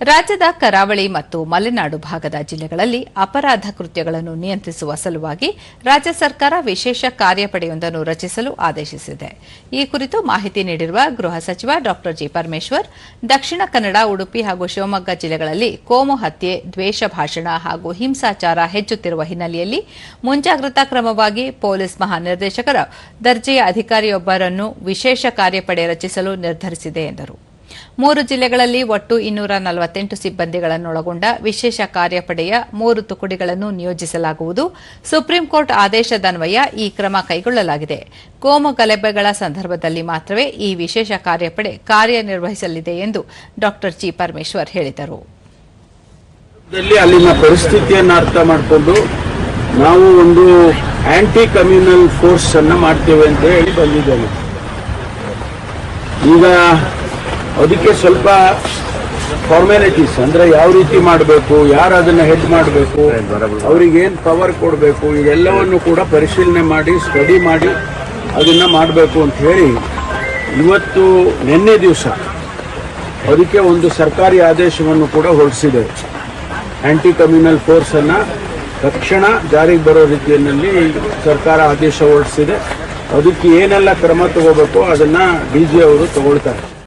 ರಾಜ್ಯದ ಕರಾವಳಿ ಮತ್ತು ಮಲೆನಾಡು ಭಾಗದ ಜಿಲ್ಲೆಗಳಲ್ಲಿ ಅಪರಾಧ ಕೃತ್ಯಗಳನ್ನು ನಿಯಂತ್ರಿಸುವ ಸಲುವಾಗಿ ರಾಜ್ಯ ಸರ್ಕಾರ ವಿಶೇಷ ಕಾರ್ಯಪಡೆಯೊಂದನ್ನು ರಚಿಸಲು ಆದೇಶಿಸಿದೆ. ಈ ಕುರಿತು ಮಾಹಿತಿ ನೀಡಿರುವ ಗೃಹ ಸಚಿವ ಡಾ ಜಿ ಪರಮೇಶ್ವರ್, ದಕ್ಷಿಣ ಕನ್ನಡ, ಉಡುಪಿ ಹಾಗೂ ಶಿವಮೊಗ್ಗ ಜಿಲ್ಲೆಗಳಲ್ಲಿ ಕೋಮು ಹತ್ಯೆ, ದ್ವೇಷ ಭಾಷಣ ಹಾಗೂ ಹಿಂಸಾಚಾರ ಹೆಚ್ಚುತ್ತಿರುವ ಹಿನ್ನೆಲೆಯಲ್ಲಿ ಮುಂಜಾಗ್ರತಾ ಕ್ರಮವಾಗಿ ಪೊಲೀಸ್ ಮಹಾನಿರ್ದೇಶಕರ ದರ್ಜೆಯ ಅಧಿಕಾರಿಯೊಬ್ಬರನ್ನು ವಿಶೇಷ ಕಾರ್ಯಪಡೆ ರಚಿಸಲು ನಿರ್ಧರಿಸಿದೆ ಎಂದರು. ಮೂರು ಜಿಲ್ಲೆಗಳಲ್ಲಿ ಒಟ್ಟು ಇನ್ನೂರ ನಲವತ್ತೆಂಟು ಸಿಬ್ಬಂದಿಗಳನ್ನೊಳಗೊಂಡ ವಿಶೇಷ ಕಾರ್ಯಪಡೆಯ ಮೂರು ತುಕಡಿಗಳನ್ನು ನಿಯೋಜಿಸಲಾಗುವುದು. ಸುಪ್ರೀಂ ಕೋರ್ಟ್ ಆದೇಶದನ್ವಯ ಈ ಕ್ರಮ ಕೈಗೊಳ್ಳಲಾಗಿದೆ. ಕೋಮು ಗಲಭೆಗಳ ಸಂದರ್ಭದಲ್ಲಿ ಮಾತ್ರವೇ ಈ ವಿಶೇಷ ಕಾರ್ಯಪಡೆ ಕಾರ್ಯನಿರ್ವಹಿಸಲಿದೆ ಎಂದು ಡಾ ಜಿ ಪರಮೇಶ್ವರ್ ಹೇಳಿದರು. ಅಲ್ಲಿನ ಪರಿಸ್ಥಿತಿಯನ್ನು ಅರ್ಥ ಮಾಡಿಕೊಂಡು ನಾವು ಒಂದು ಆಂಟಿ ಕಮ್ಯುನಲ್ ಫೋರ್ಸ್ ಅನ್ನು ಮಾಡ್ತೇವೆ ಅಂತ ಹೇಳಿ ಬಂದಿದ್ದೇವೆ. ಈಗ ಅದಕ್ಕೆ ಸ್ವಲ್ಪ ಫಾರ್ಮ್ಯಾಲಿಟೀಸ್ ಅಂದ್ರೆ ಯಾವ ರೀತಿ ಮಾಡಬೇಕು, ಯಾರು ಅದನ್ನ ಹೆಡ್ ಮಾಡಬೇಕು, ಅವ್ರಿಗೆ ಏನ್ ಪವರ್ ಕೊಡಬೇಕು ಇದೆಲ್ಲವನ್ನು ಕೂಡ ಪರಿಶೀಲನೆ ಮಾಡಿ ಸ್ಟಡಿ ಮಾಡಿ ಅದನ್ನ ಮಾಡಬೇಕು ಅಂತ ಹೇಳಿ ಇವತ್ತು ನಿನ್ನೆ ದಿವಸ ಅದಕ್ಕೆ ಒಂದು ಸರ್ಕಾರಿ ಆದೇಶವನ್ನು ಕೂಡ ಹೊರಡಿಸಿದೆ. ಆಂಟಿ ಕಮ್ಯುನಲ್ ಫೋರ್ಸ್ ಅನ್ನ ತಕ್ಷಣ ಜಾರಿಗೆ ಬರೋ ರೀತಿಯಲ್ಲಿ ಸರ್ಕಾರ ಆದೇಶ ಹೊರಡಿಸಿದೆ. ಅದಕ್ಕೆ ಏನೆಲ್ಲ ಕ್ರಮ ತಗೋಬೇಕು ಅದನ್ನ ಡಿ ಅವರು ತಗೊಳ್ತಾರೆ.